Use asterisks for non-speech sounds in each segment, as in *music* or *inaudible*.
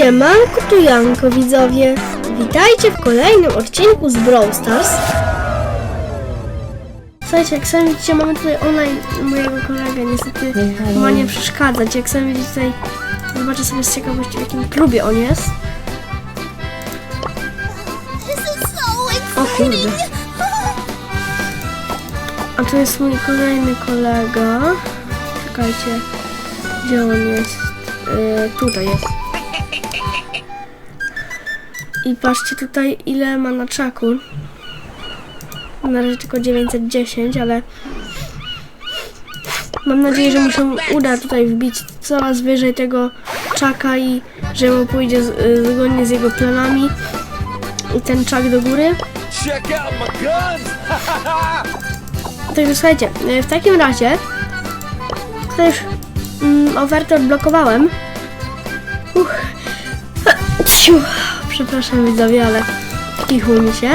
Siemanko tu Janko widzowie. Witajcie w kolejnym odcinku z Brawl Stars. Słuchajcie, jak sami widzicie, mamy tutaj online mojego kolegę. Niestety ma nie przeszkadzać. Jak sami widzicie tutaj, zobaczę sobie z ciekawości w jakim klubie on jest. O kurde. A tu jest mój kolejny kolega. Czekajcie, gdzie on jest? Yy, tutaj jest. I patrzcie tutaj, ile ma na czaku. Na razie tylko 910, ale mam nadzieję, że mu się uda tutaj wbić coraz wyżej tego czaka i że mu pójdzie z, y, zgodnie z jego planami i ten czak do góry. *laughs* Także słuchajcie, y, w takim razie to już mm, ofertę odblokowałem. Uch. *laughs* Ciu. Przepraszam widzowie, ale kichło mi się.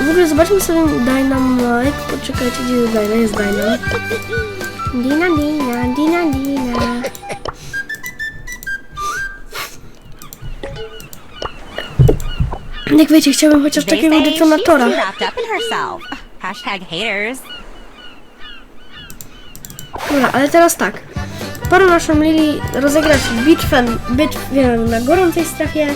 W ogóle zobaczmy sobie Dynamite. Poczekajcie, gdzie jest Dyna? Jest Dyna. Dina, Dina, Dina, Dina. Jak wiecie, chciałbym chociaż takiego detonatora. Dobra, ale teraz tak. Pora naszą Lili rozegrać bitwę, bitwę na gorącej strefie.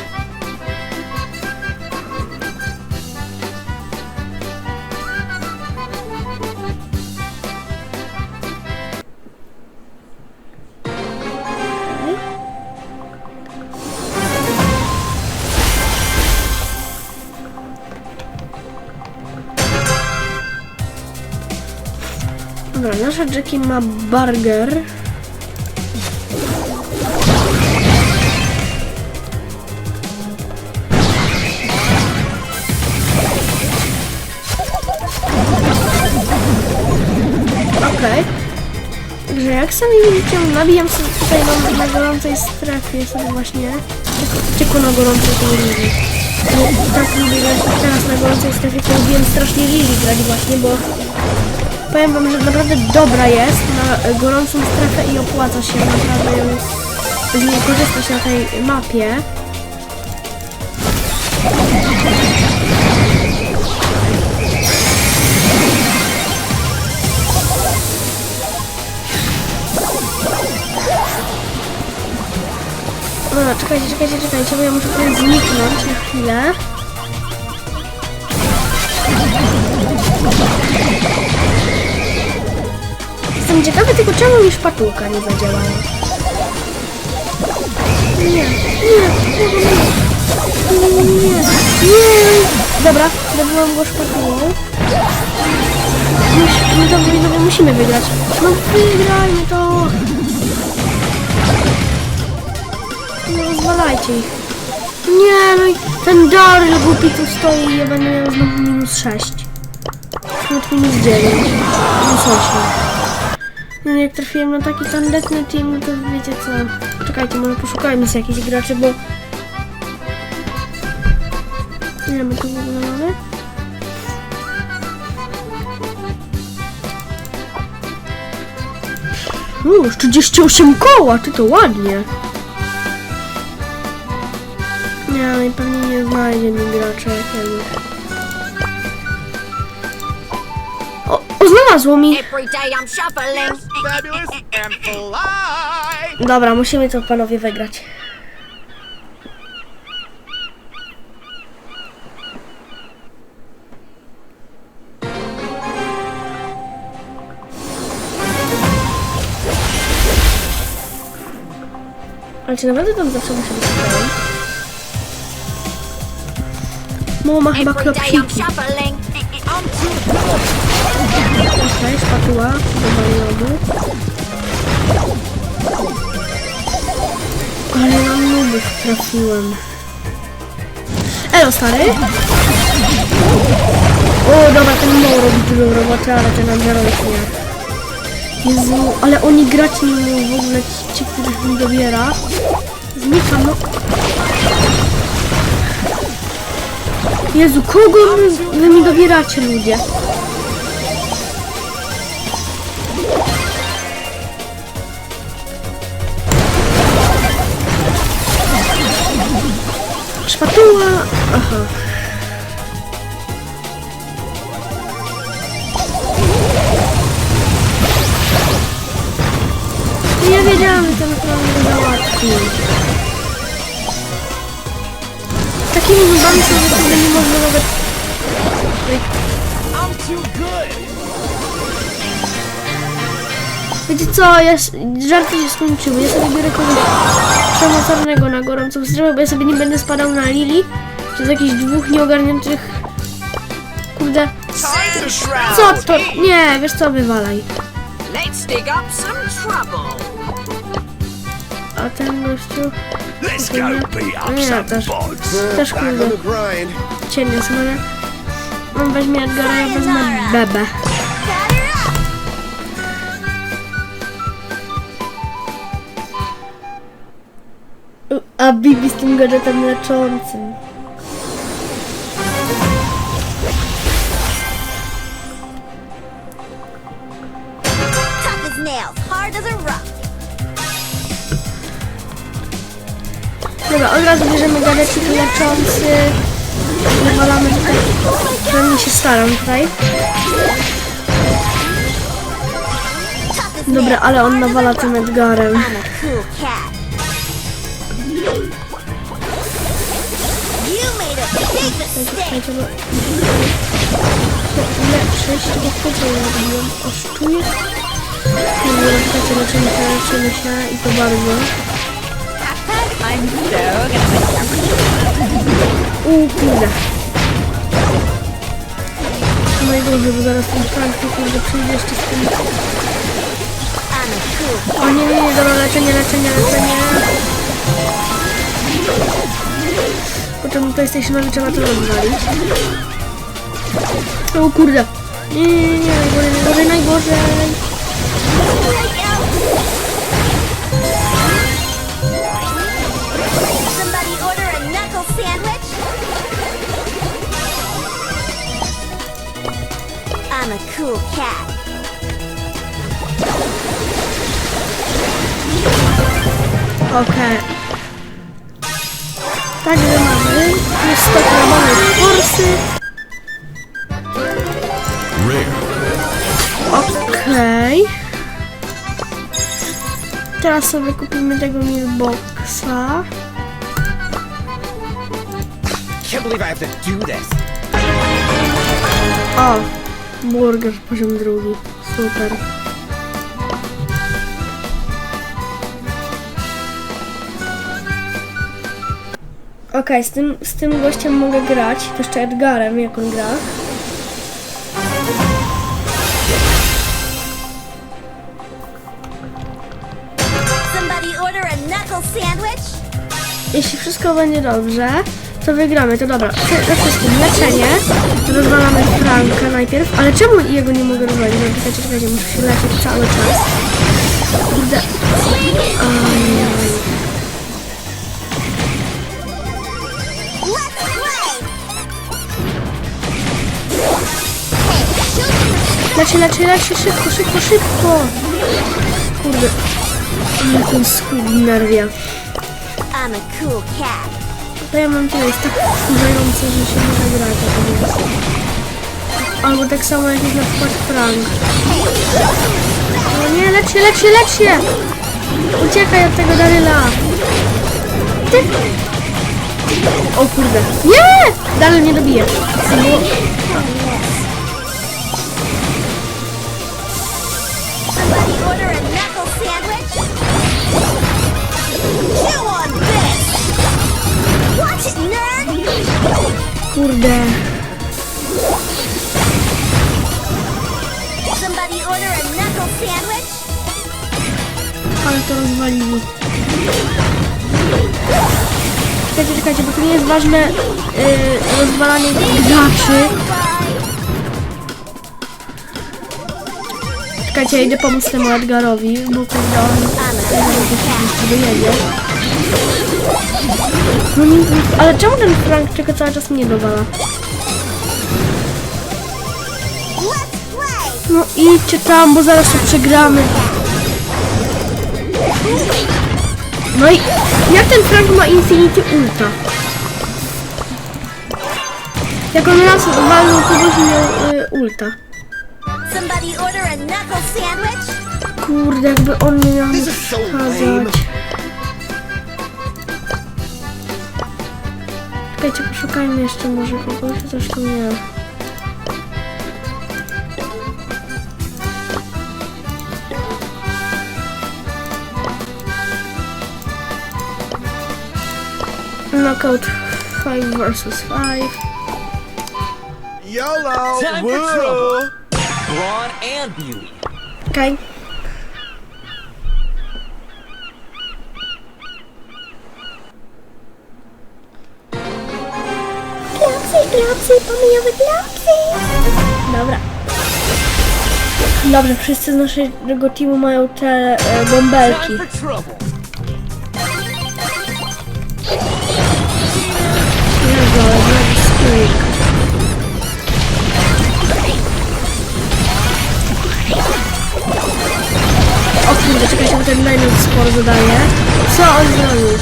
Nasza Jackie ma burger. Okej. Także jak sami widzicie, nabijam sobie tutaj na, na gorącej strefie sobie właśnie. Tylko na gorącej to lubię. Bo tak lubię grać teraz na gorącej strefie, to lubiłem strasznie Lili grać właśnie, bo powiem wam, że naprawdę dobra jest na gorącą strefę i opłaca się naprawdę ją z niej korzystać na tej mapie. Dobra, czekajcie, czekajcie, czekajcie, bo ja muszę tutaj zniknąć na chwilę. Jestem ciekawy tylko czemu mi szpatułka nie zadziałała. Nie, nie, nie, nie, nie, nie. Dobra, zabiłam go szpatułą. Mus- My to widzowie musimy wygrać. No wygrajmy to! Nie rozwalajcie ich. Nie, no i ten Daryl głupi tu stoi i ja będę miał znowu minus 6. Nawet minus 9. Minus 8. No jak trafiłem na taki tandetny team, to wiecie co. Czekajcie, może poszukajmy sobie jakichś graczy, bo... Ile my tu w ogóle mamy? Uuu, już 38 koła, ty to ładnie. Nie, no i pewnie nie znajdzie mi gracza jakiegoś. O, znalazło mi! Dobra, musimy to panowie wygrać. Ale czy naprawdę tam zawsze muszę być? Mama ma chyba klopsiki. Okej, szpatuła do balonu. Ale ja nubów trafiłem. Elo, stary. O, dobra, ten mało robi dużo roboty, ale ten jest nie. Jezu, ale oni grać nie umieją w ogóle ci, ci których mi dobiera. Znikam, no. Jezu, kogo wy, wy mi dobieracie, ludzie? Szpatuła! Aha. Ja wiedziałam, że ten go załatwi. Takimi nubami są, że kurde nie można nawet... Wiecie co, ja, żarty się skończyły. Ja sobie biorę kogoś przemocarnego na gorącą strefę, bo ja sobie nie będę spadał na Lili przez jakichś dwóch nieogarniętych... Kurde... Co to? Nie, wiesz co, wywalaj. A ten gościu... Nie, też, też kurde, cienie sobie. On weźmie Edgara, ja wezmę Bebę. A Bibi z tym gadżetem leczącym. Dobra, od razu bierzemy gadżecik leczący. Wywalamy tutaj. Przynajmniej się staram tutaj. Dobra, ale on nawala tym Edgarem. Czekajcie, bo... Tylko po co ja robiłem? Oszczuję? Dobra, czekajcie, leczymy się, się i to bardzo. Uuu, kurde. Najgorzej, bo zaraz ten tu kurde przyjdzie jeszcze z tym... O nie, nie, nie, dobra, leczenie, leczenie, leczenie. Po czym PlayStationowi trzeba to rozwalić. O kurde. Nie, nie, nie, najgorzej, najgorzej, najgorzej. I'm a cool cat. Okej. Także mamy. Jest 100 gramowych forsy. Okej. Teraz sobie kupimy tego milboxa. Can't believe I have to do this. O! Burger poziom drugi. Super. Okej, z, tym, z tym gościem mogę grać. To jeszcze Edgarem, jak on gra. Jeśli wszystko będzie dobrze, to wygramy. To dobra. Przede wszystkim leczenie. Rozwalamy Franka najpierw. Ale czemu jego nie mogę rozwalić? No czekajcie, czekajcie, muszę się leczyć cały czas. Ajaj. Leci, leci, leci, szybko, szybko, szybko! Kurde. Mnie ten skód nerwia. I'm a cool cat. To ja mam tyle, jest tak wkurzające, że się nie da grać, jak to jest. Albo tak samo jak jest na przykład Frank. O nie, lecz się, lecz się, lecz się! Uciekaj od tego Daryla! Ty! O kurde. Nie! Daryl mnie dobije. Kurde. Ale to rozwalili. Czekajcie, czekajcie, bo to nie jest ważne yy, rozwalanie graczy. Czekajcie, ja idę pomóc temu Edgarowi, bo kurde on dojedzie. No nie, ale czemu ten Frank tylko cały czas mnie dowala? No idźcie tam, bo zaraz to przegramy. No i jak ten Frank ma Infinity Ulta? Jak on raz walnął kogoś miał y, ulta. Kurde, jakby on nie miał This Czekajcie, poszukajmy jeszcze może kogoś, zresztą nie. Knockout 5 versus 5. YOLO! Time for trouble. Brawn and beauty. Klapsy, pomyjowe klapsy! Dobra. Dobrze, wszyscy z naszego teamu mają te e, bąbelki. O kurde, czekajcie, bo ten Dynamite sporo dodaje. Co on zrobił?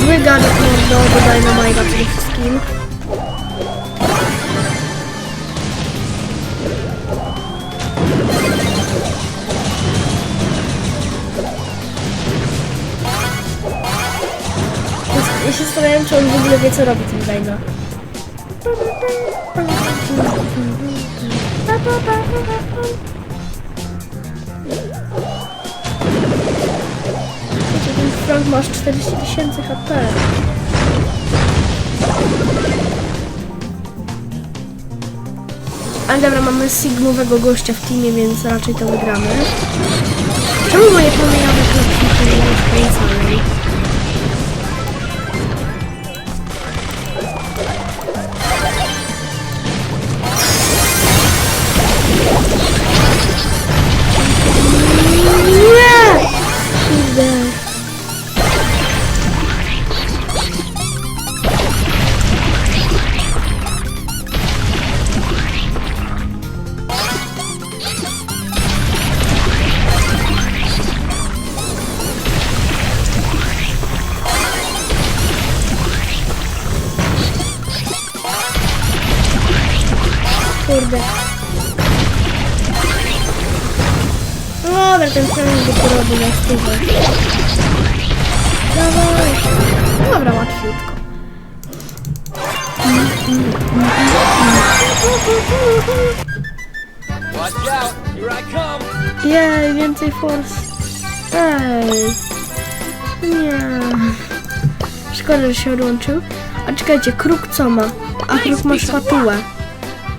Zły gadżet mordo do Dynamite'a przede wszystkim. Ja się zastanawiam, czy on w ogóle wie, co robi ten Dyna. Wiecie, ten Frank masz 40 tysięcy HP. Ale dobra, mamy Sigmowego gościa w teamie, więc raczej to wygramy. Czemu moje pomijane kropki rozkręcają? Nie! Kurde. Dobra, ten sam go porobi na stówę. Dawaj. Dobra, łatwiutko. Jej, więcej force. Ej. Nie. Szkoda, że się odłączył. A czekajcie, kruk co ma? A kruk ma szpatułę.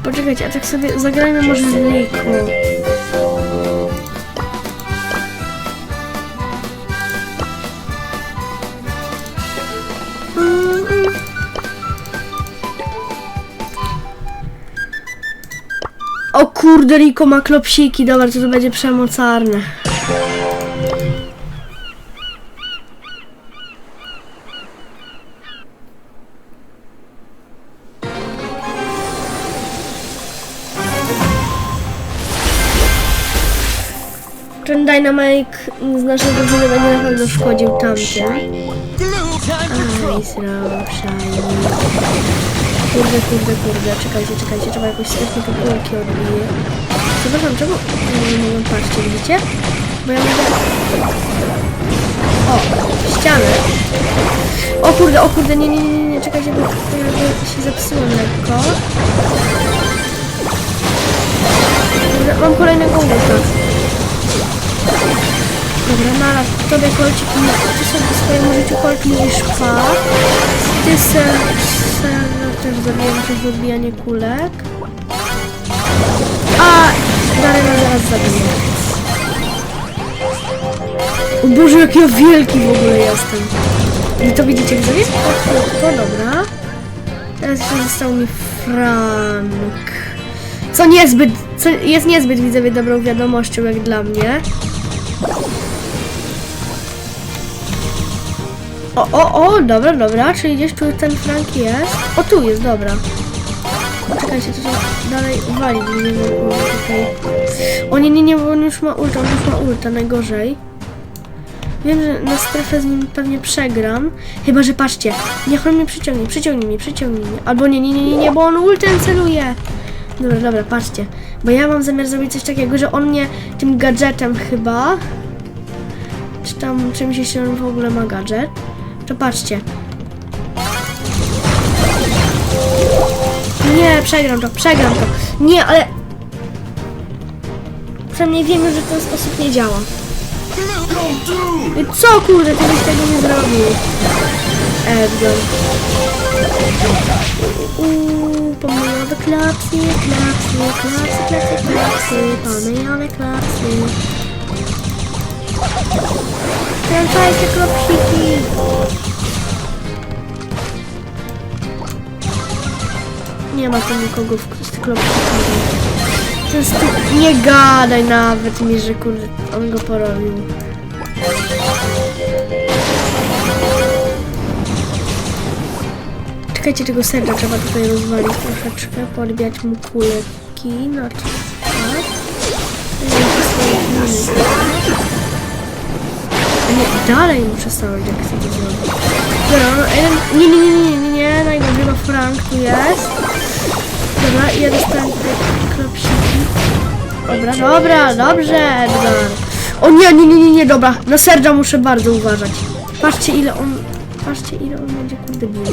Poczekajcie, a tak sobie zagrajmy może z Liku. O kurde, Riko ma klopsiki, dobra, to to będzie przemocarne. Dynamite z naszej drużyny będzie na pewno szkodził tamtym. Zroszaj. Kurde, kurde, kurde, czekajcie, czekajcie, trzeba jakoś świetnie te kulki odbiję. Przepraszam, czemu nie mogę patrzcie, widzicie? Bo ja mogę... O, ścianę. O kurde, o kurde, nie, nie, nie, nie, czekajcie, bo się zepsułem lekko. Mam kolejnego łuka. Dobra, Nara, tobie kolcik, nie, ty sobie swojemu życiu kolt mówisz pa. Ty se, se też zabijam przez odbijanie kulek. A, Darena zaraz zabiję. O Boże, jak ja wielki w ogóle jestem. I to widzicie, jak zabiję? To, to dobra. Teraz jeszcze został mi Frank. Co niezbyt, co jest niezbyt widzowie dobrą wiadomością jak dla mnie. O, o, o, dobra, dobra, czyli gdzieś tu ten Frank jest. O, tu jest, dobra. Czekajcie, trzeba dalej walić, nie wiem, tutaj. O nie, nie, nie, bo on już ma ulta, on już ma ulta, najgorzej. Wiem, że na strefę z nim pewnie przegram. Chyba, że patrzcie, niech on mnie przyciągnie, przyciągnij mnie, przyciągnij mnie. Albo nie, nie, nie, nie, nie, bo on ultem celuje. Dobra, dobra, patrzcie. Bo ja mam zamiar zrobić coś takiego, że on mnie tym gadżetem chyba, czy tam czymś, on w ogóle ma gadżet, to patrzcie. Nie, przegram to, przegram to. Nie, ale... Przynajmniej wiemy, że w ten sposób nie działa. Co kurde, ty byś tego nie zrobił? Edgar. Uuu, pomijane klapsy, klapsy, klapsy, klapsy, klapsy, pomijane klapsy. Kręcajcie klopsiki. Nie ma tu nikogo w z klopsikami. To jest. Nie gadaj nawet mi, że kurde, on go porobił. Czekajcie, tego serca trzeba tutaj rozwalić troszeczkę, podbijać mu kuleki, tak. Swoje miny. A nie, dalej muszę stawiać, jak chcę to zrobić. Dobra, no, nie, nie, nie, nie, nie, nie, najgorzej, bo Frank tu jest. Dobra, i ja dostałem tutaj klopsiki. Dobra, dobra, dobrze, Edgar. O nie, nie, nie, nie, nie, dobra, na Sergia muszę bardzo uważać. Patrzcie ile on, patrzcie ile on będzie kurde bił.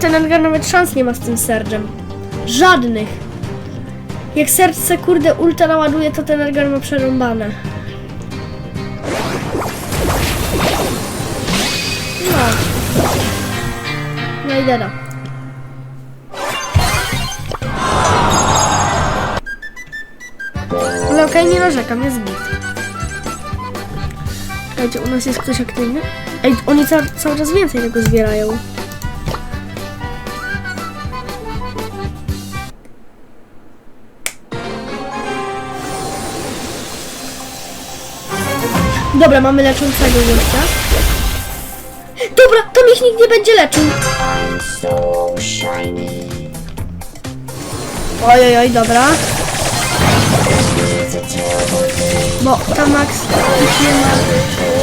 Ten Edgar nawet szans nie ma z tym Sergem. Żadnych. Jak serce kurde ulta naładuje, to ten Edgar ma przerąbane. No. No i dada. Okej, nie narzekam, jest git. Czekajcie, u nas jest ktoś aktywny? Ej, oni ca cały czas więcej tego zbierają. Dobra, mamy leczącego gościa. Dobra, tam ich nikt nie będzie leczył. Oj, oj, oj, dobra. Bo tam Max nie ma.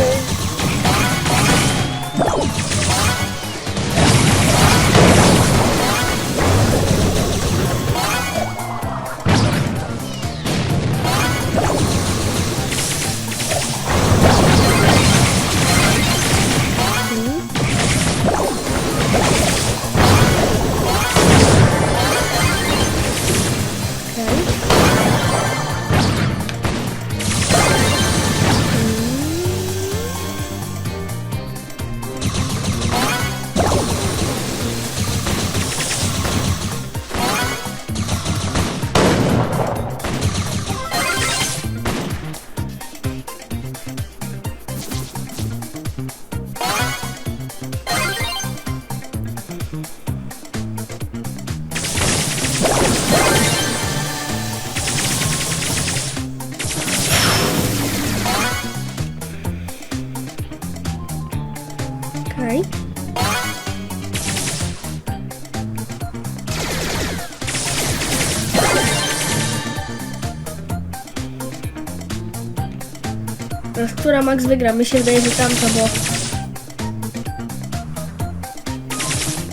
Max wygra? Mi się wydaje, że tamta, bo...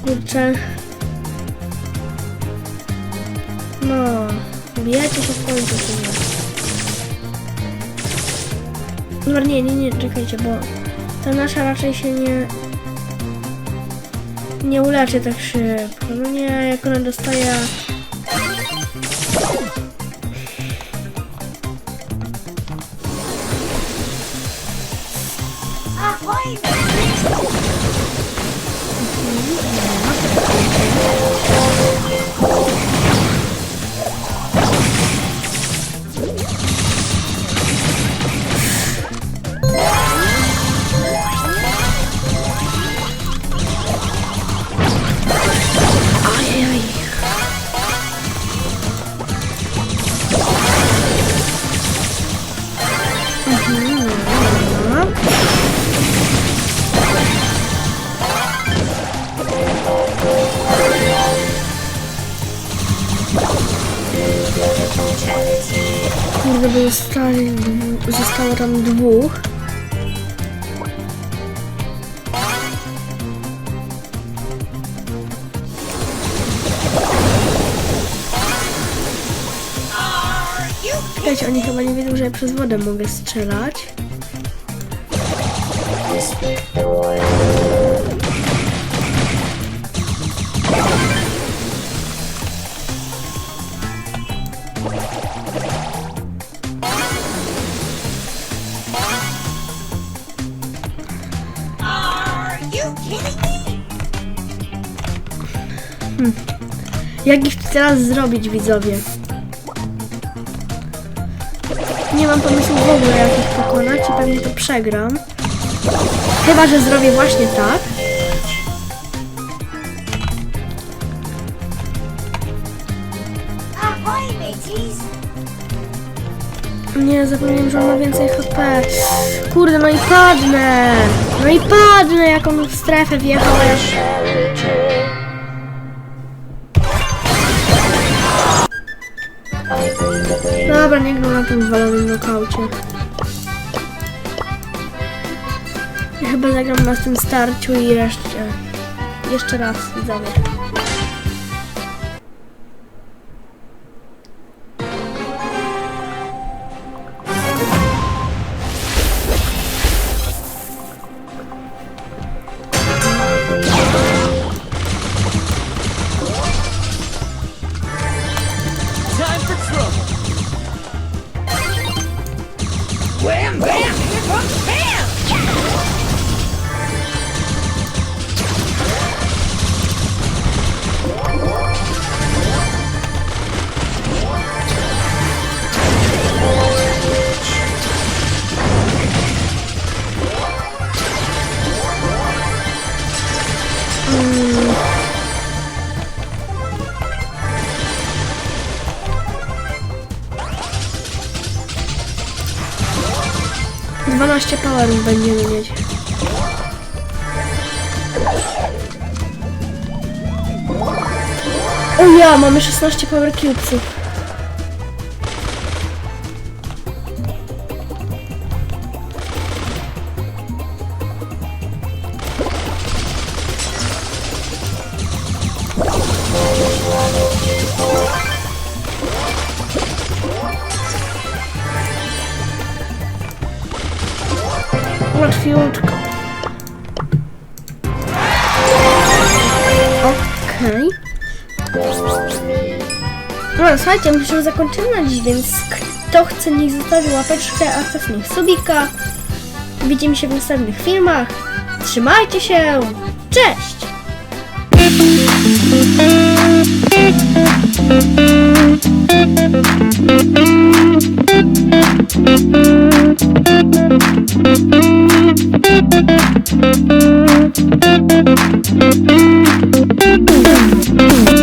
Kurczę... No... Bijecie się w końcu? Dobra, nie, nie, nie, czekajcie, bo... Ta nasza raczej się nie... Nie uleczy tak szybko. No nie, jak ona dostaje... Bo zostali, zostało tam dwóch. Wiecie, oni chyba nie wiedzą, że ja przez wodę mogę strzelać. Jak ich teraz zrobić, widzowie? Nie mam pomysłu w ogóle, jak ich pokonać i pewnie to przegram. Chyba, że zrobię właśnie tak. Nie, zapomniałem, że on ma więcej HP. Kurde, no i padnę! No i padnę, jak on w strefę wjechał. ja- Dobra, nie gram na tym walonym nokaucie. Chyba zagram na tym starciu i jeszcze... Jeszcze raz, widzowie. 200 powerów będziemy mieć. O ja, mamy 16 power cubesów. łączką. Okej. Okay. No, słuchajcie, my już zakończymy na dziś, więc kto chce, niech zostawi łapeczkę, a kto niech subika. Widzimy się w następnych filmach. Trzymajcie się! Cześć! Thank you. Thank you.